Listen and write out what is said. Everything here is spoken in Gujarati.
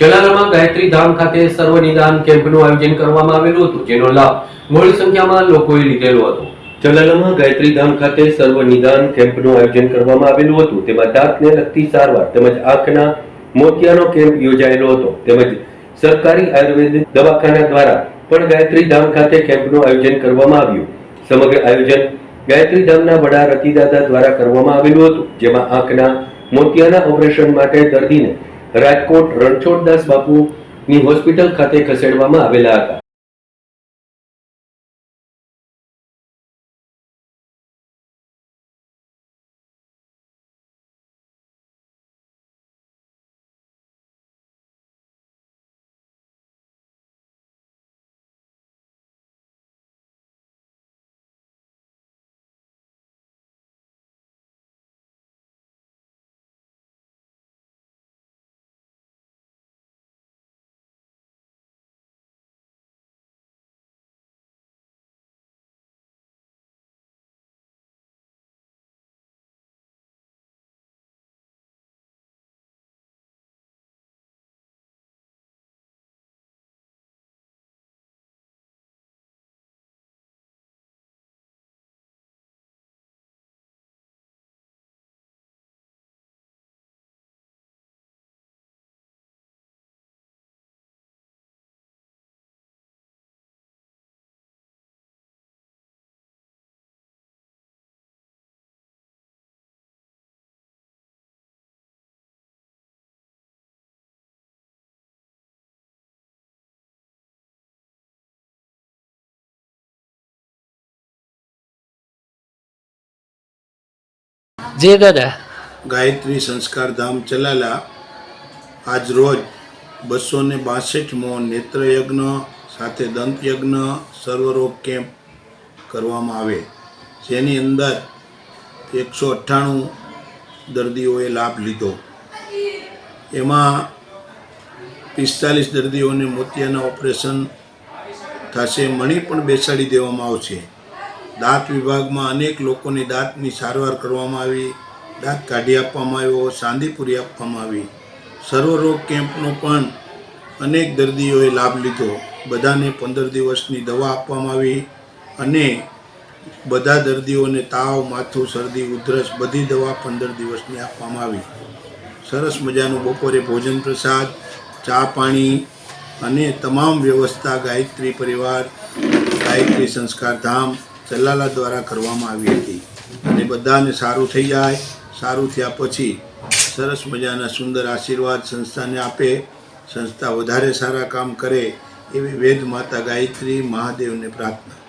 જલારામાં ગાયત્રી ધામ ખાતે સર્વ નિદાન કેમ્પનું આયોજન કરવામાં આવેલું હતું, જેનો લાભ મોટી સંખ્યામાં લોકોએ લીધેલો હતો. જલાલામાં ગાયત્રી ધામ ખાતે સર્વ નિદાન કેમ્પનું આયોજન કરવામાં આવેલું હતું, તેમાં દાંતને લગતી સારવાર તેમજ આંખના મોતિયાનો કેમ્પ યોજાયેલો હતો, તેમજ સરકારી આયુર્વેદ દવાખાના દ્વારા પણ ગાયત્રી ધામ ખાતે કેમ્પનું આયોજન કરવામાં આવ્યું. સમગ્ર આયોજન ગાયત્રી ધામના વડા રતિદાદા દ્વારા કરવામાં આવેલું હતું, જેમાં આંખના મોતિયાના ઓપરેશન માટે દર્દીને રાજકોટ રણછોડદાસ બાપુની હોસ્પિટલ ખાતે ખસેડવામાં આવેલા હતા. જે દાદા. ગાયત્રી સંસ્કાર ધામ ચલાલા આજ રોજ બસો ને બાસઠમો નેત્રયજ્ઞ સાથે દંતયજ્ઞ સર્વરોગ કેમ્પ કરવામાં આવે. જેની અંદર એકસો અઠ્ઠાણું દર્દીઓએ લાભ લીધો. એમાં પિસ્તાલીસ દર્દીઓને મોતિયાના ઓપરેશન થશે મણી પણ બેસાડી દેવામાં આવશે. દાંત વિભાગમાં અનેક લોકોની દાંતની સારવાર કરવામાં આવી. દાંત કાઢી આપવામાં આવ્યો સાંદીપુરી આપવામાં આવી. સર્વરોગ કેમ્પનો પણ અનેક દર્દીઓએ લાભ લીધો. બધાને પંદર દિવસની દવા આપવામાં આવી અને બધા દર્દીઓને તાવ, માથું, શરદી, ઉધરસ બધી દવા પંદર દિવસની આપવામાં આવી. સરસ મજાનું બપોરે ભોજન પ્રસાદ, ચા પાણી અને તમામ વ્યવસ્થા ગાયત્રી પરિવાર, ગાયત્રી સંસ્કાર ધામ ચલાલા દ્વારા કરવામાં આવી હતી. અને બધાને સારું થઈ જાય, સારું થયા પછી સરસ મજાના સુંદર આશીર્વાદ સંસ્થાને આપે, સંસ્થા વધારે સારા કામ કરે એવી વેદ માતા ગાયત્રી મહાદેવને પ્રાર્થના.